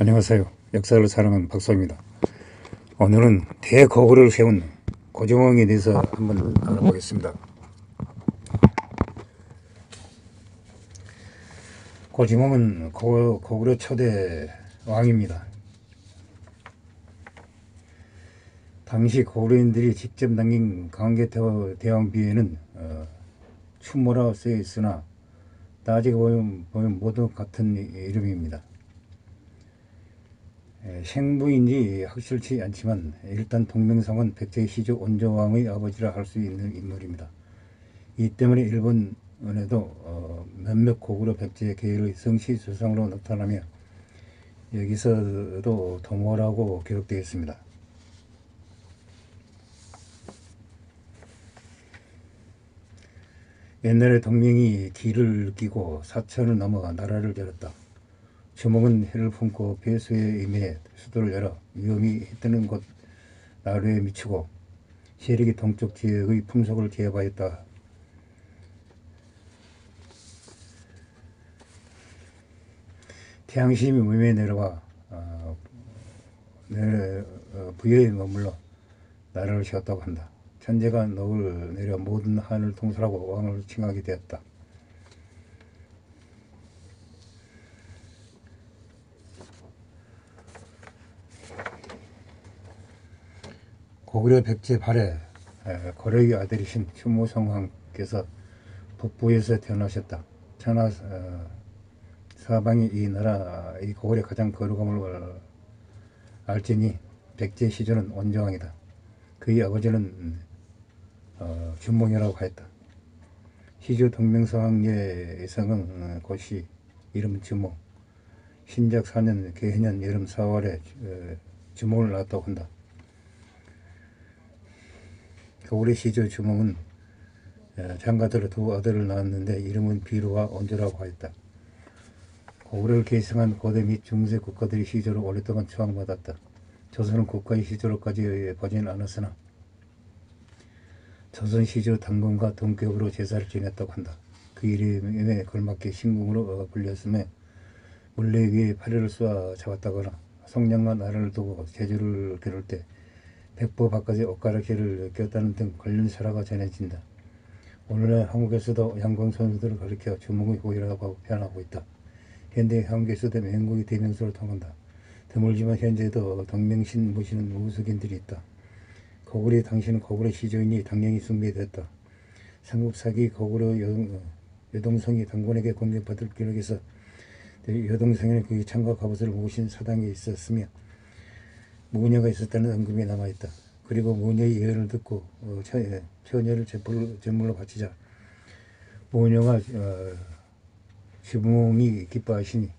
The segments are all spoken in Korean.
안녕하세요. 역사를 사랑하는 박사입니다. 오늘은 대거구를 세운 고정왕에 대해서 한번 알아보겠습니다. 고지몽은 고, 고구려 초대 왕입니다. 당시 고구려인들이 직접 남긴 강계태 대왕비에는 어, 추모라 쓰여 있으나 따지고 보면, 보면 모두 같은 이- 이름입니다. 에, 생부인지 확실치 않지만 일단 동명상은 백제 시조 온조왕의 아버지라 할 수 있는 인물입니다. 이 때문에 일본에도 어, 몇몇 고구려 백제 계열의 성씨 수상으로 나타나며 여기서도 동호라고 기록되어 있습니다. 옛날에 동명이 기를 끼고 사천을 넘어 나라를 열었다. 주몽은 해를 품고 배수에 임해 수도를 열어 위험이 뜨는 곳 나루에 미치고 세력이 동쪽 지역의 풍속을 제압하였다. 태양심이 몸에 내려와 어, 어, 부여에 머물러 나라를 세웠다고 한다. 천재가 너울 내려 모든 한을 통솔하고 왕을 칭하게 되었다. 고구려 백제 발해 에, 고려의 아들이신 추모성왕께서 북부에서 태어나셨다. 천하 어, 사방이 이 나라 이 고구려 가장 거룩함을 알지니 백제 시조는 원조왕이다. 그의 아버지는 음, 어, 준몽이라고 하였다. 시조 동명상의 성은 어, 곧이 이름 주몽 신작 4년 개해년 여름 4월에 어, 주몽을 낳았다고 한다. 고구려 시조 주몽은 어, 장가들어 두 아들을 낳았는데 이름은 비루와 온조라고 하였다. 고구려를 계승한 고대 및 중세 국가들이 시조를 오랫동안 추앙받았다. 조선은 국가의 시조로까지 보지는 않았으나 조선 시조 당군과 동격으로 제사를 지냈다고 한다. 그 이름에 걸맞게 신궁으로 불렸음에 물레 위에 파리를 쏘아 잡았다거나 성냥과 나라를 두고 제주를 겨룰 때 백보 바깥에 옷가르기를 꼈다는 등 관련 설화가 전해진다. 오늘날 한국에서도 양광 선수들을 가리켜 주몽의 고이라고 표현하고 있다. 현대 한국에서도 맹국의 대명소를 통한다. 드물지만 현재도 동명신 모시는 우수견들이 있다. 고구려 당시는 고구려 시조인이 당연히 숭배되었다. 삼국사기 고구려 여, 여동성이 당군에게 공격받을 기록에서 여동성에는 그의 창과 갑옷을 모신 사당에 있었으며 무녀가 있었다는 언급이 남아있다. 그리고 무녀의 예언을 듣고 어, 처, 처녀를 제물로, 제물로 바치자 무녀가 어, 주몽이 기뻐하시니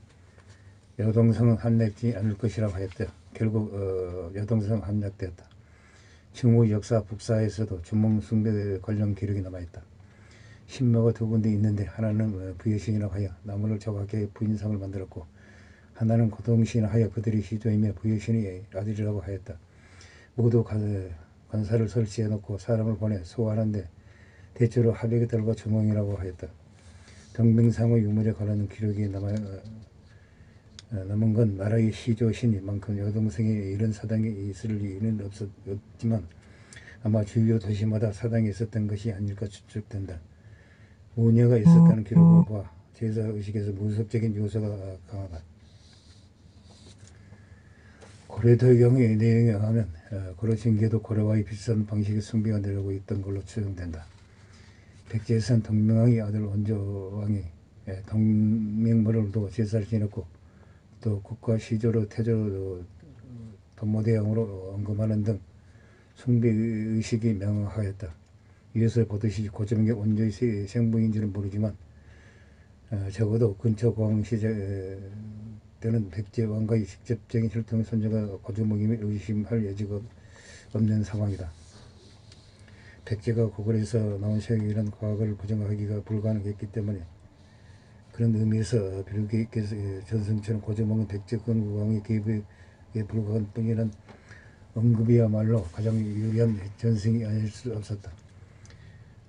여동성은 함락지 않을 것이라고 하였다. 결국 어, 여동성 함락되었다. 중국 역사 북사에서도 주몽 숭배 관련 기록이 남아있다. 신묘가 두 군데 있는데 하나는 어, 부여신이라고 하여 나무를 조각해 부인상을 만들었고 하나는 고동신이라 하여 그들이 시조이며 부여신의 아들이라고 하였다. 모두 관- 관사를 설치해 놓고 사람을 보내 소환하는데 대체로 하백의 딸과 주몽이라고 하였다. 동명상의 유물에 관한 기록이 남아 어, 어, 남은 건 나라의 시조신이만큼 여동생에 이런 사당이 있을 리는 없었, 없지만 아마 주요 도시마다 사당이 있었던 것이 아닐까 추측된다. 모녀가 있었다는 기록을 봐 제사 의식에서 무섭적인 요소가 강하다. 고려도경의 내용에 의하면 어, 고려신기에도 고려와의 비슷한 방식의 숭배가 내려오고 있던 걸로 추정된다. 백제에선 동명왕의 아들 원조왕이 예, 동명물을 두고 제사를 지냈고 또 국가 시조로 태조 동모대왕으로 언급하는 등 숭배 의식이 명확하였다. 이에서 보듯이 고점의 원조의 세- 생부인지는 모르지만 어, 적어도 근처 고왕 시절 때는 백제 왕가의 직접적인 혈통 손자가 고조목임을 의심할 여지가 없는 상황이다. 백제가 고글에서 나온 세계이란 과학을 부정하기가 불가능했기 때문에 그런 의미에서 비로께서 전승처럼 고조목은 백제 건국왕의 개입에 불과한 뿐이란 언급이야말로 가장 유리한 전승이 아닐 수 없었다.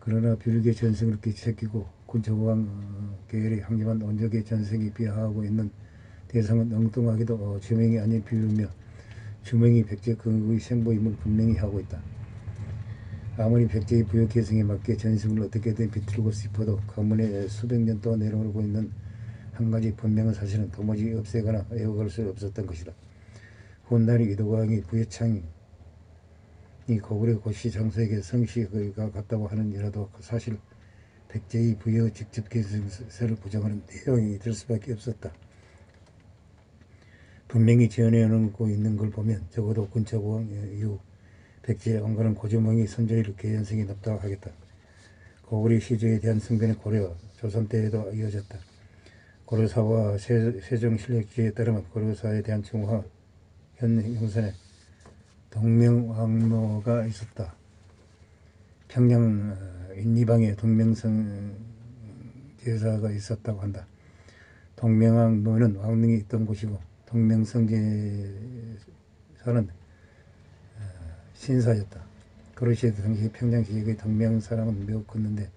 그러나 비르게 전승을 끼치고 군초왕 계열의 항림한 원적의 전승이 비하하고 있는 대상은 엉뚱하게도 어, 주명이 아닌 비유며 주명이 백제 근거의 생보임을 분명히 하고 있다. 아무리 백제의 부여 개성에 맞게 전승을 어떻게든 비틀고 싶어도 가문에 수백 년 동안 내려오고 있는 한 가지 분명한 사실은 도무지 없애거나 애워갈 수 없었던 것이다. 훗날이 이도광이 부여창이 이 고구려 고시 장소에게 성씨가 같다고 하는 이라도 사실 백제의 부여 직접 개성서를 부정하는 내용이 될 수밖에 없었다. 분명히 지어내놓고 있는 걸 보면 적어도 군처보왕 이후 백제의 왕가는 고조몽이 선조일 개연성이 높다고 하겠다. 고구려 시조에 대한 승변의 고려 조선 때에도 이어졌다. 고려사와 세, 세종실력지에 따르면 고려사에 대한 정화 현 형선에 동명왕로가 있었다. 평양 어, 인리방에 동명성 제사가 있었다고 한다. 동명왕로는 왕릉이 있던 곳이고 동명성제사는 어, 신사였다. 그릇이 당시 평양 지역의 동명사랑은 매우 컸는데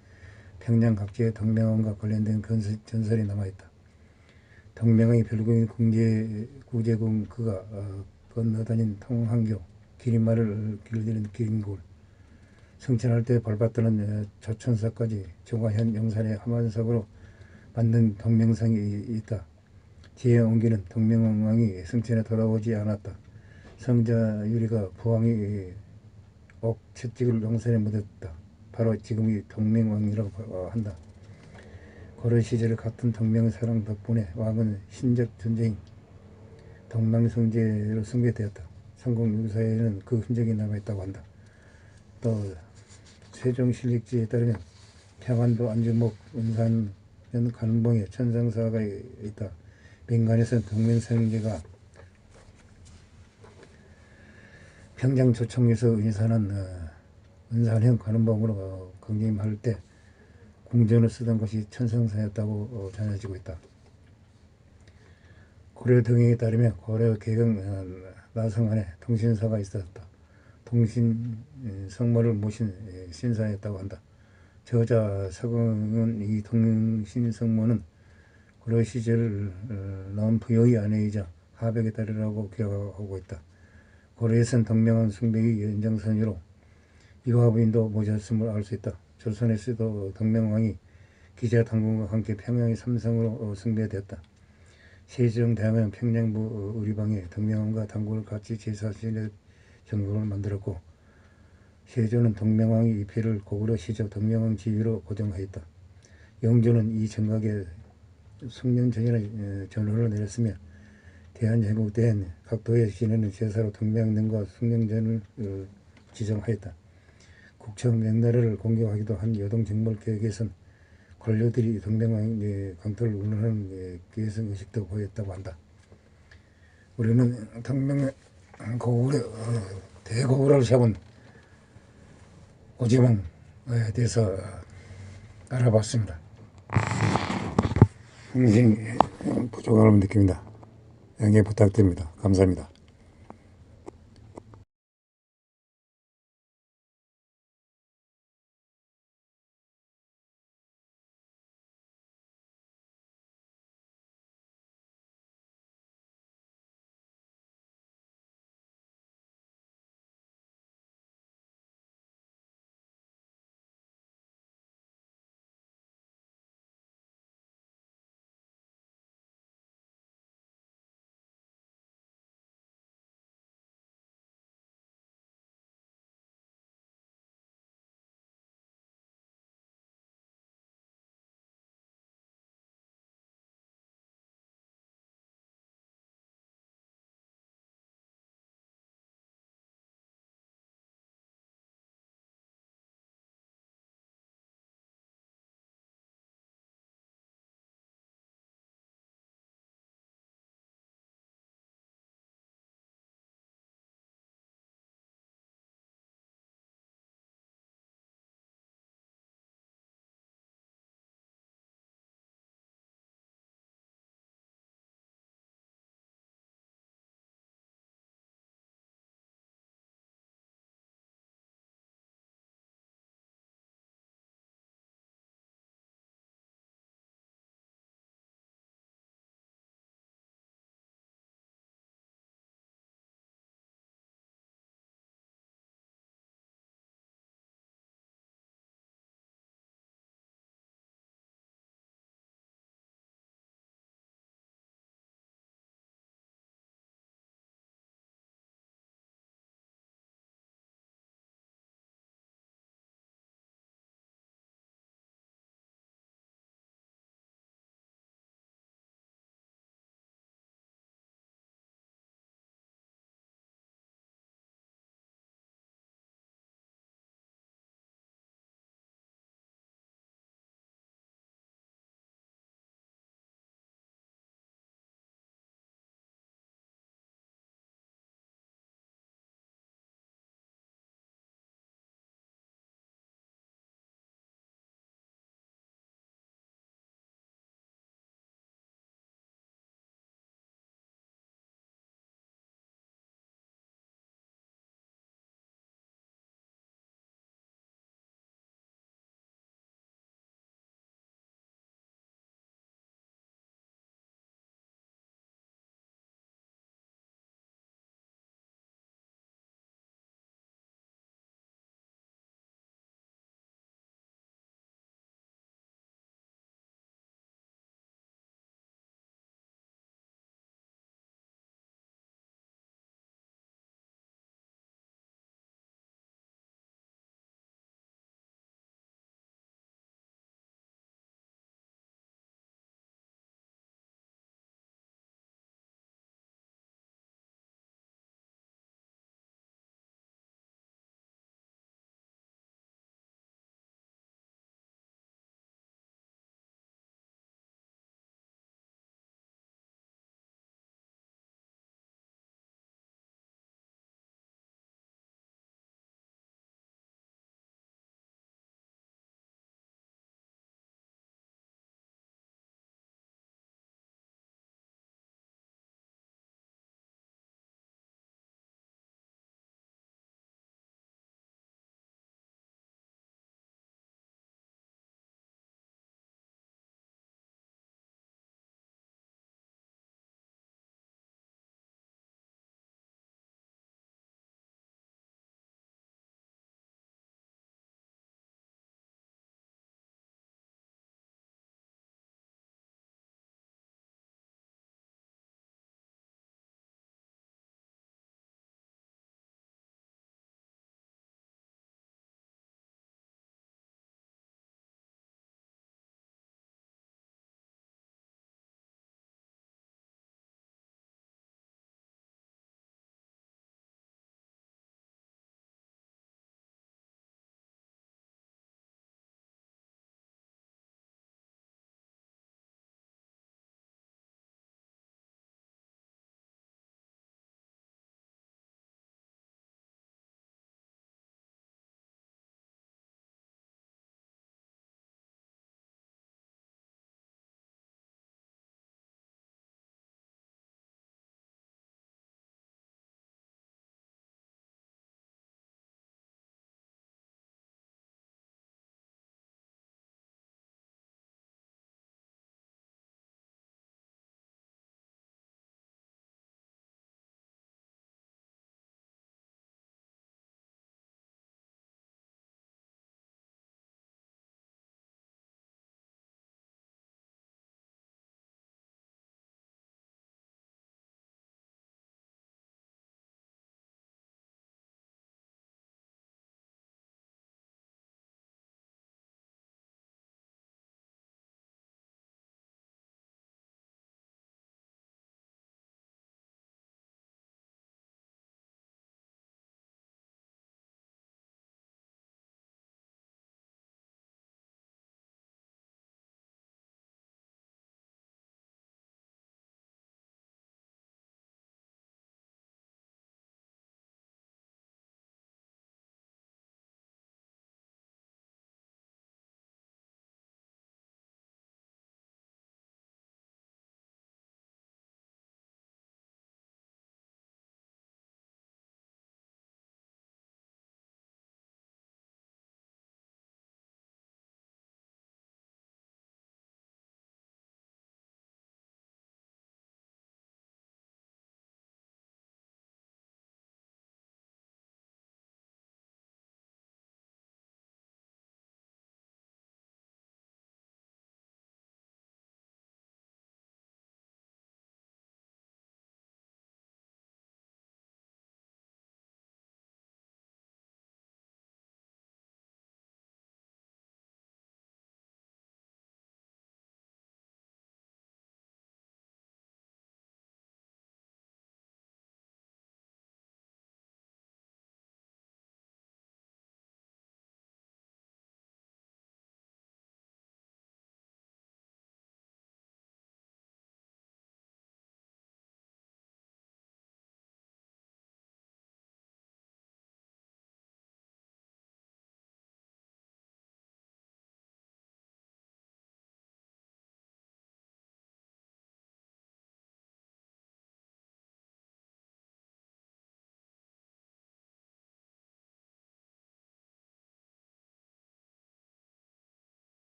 평양 각지의 동명왕과 관련된 건설, 전설이 남아있다. 동명왕이 별국인 궁제 구제궁 그가 어, 건너다닌 통항교 기린말을 길들이는 기린골 성천할 때 밟았다는 어, 조천사까지 조가현 영산의 하만석으로 만든 동명성이 있다. 지혜 옮기는 동명왕이 성천에 돌아오지 않았다. 성자 유리가 부왕이 옥 채찍을 용산에 묻었다. 바로 지금이 동명왕이라고 어, 한다. 고려 시절 같은 동명사랑 덕분에 왕은 신적 전쟁 동명성제로 숭배되었다. 성공 유사에는 그 흔적이 남아있다고 한다. 또 세종실력지에 따르면 평안도 안주목 은산 간봉에 천상사가 있다. 민간에서는 동명성제가 평양 조청에서 은산은 어, 은산형 관음봉으로 어, 강림할 때 궁전을 쓰던 것이 천성사였다고 어, 전해지고 있다. 고려 등에 따르면 고려 개경 어, 나성 안에 통신사가 있었다. 통신 에, 성모를 모신 에, 신사였다고 한다. 저자 서공은 이 통신 성모는 고려 시절 어, 나온 부여의 아내이자 하백의 딸이라고 기억하고 있다. 고려에선 동명한 숭배의 연장선으로 이화부인도 모셨음을 알 수 있다. 조선에서도 동명왕이 기자 당군과 함께 평양의 삼성으로 어, 숭배되었다. 세종대왕은 평양부 어, 의리방에 동명왕과 당군을 같이 제사실의 정국을 만들었고 세조는 동명왕의 위패를 고구려 시적 동명왕 지위로 고정하였다. 영조는 이 정각에 숙년 전이나 어, 전호를 내렸으며 대한제국 때엔 각도에 지내는 제사로 동명령과 숙령전을 어, 지정하였다. 국정 명나라를 공격하기도 한 여동 정벌 계획에선 관료들이 동명왕의 강토를 운운하는 예, 계성 의식도 보였다고 한다. 우리는 동명 고구려 어, 대고구려를 세운 오지몽에 대해서 알아봤습니다. 굉장히 부족함을 느낍니다. 양해 부탁드립니다. 감사합니다.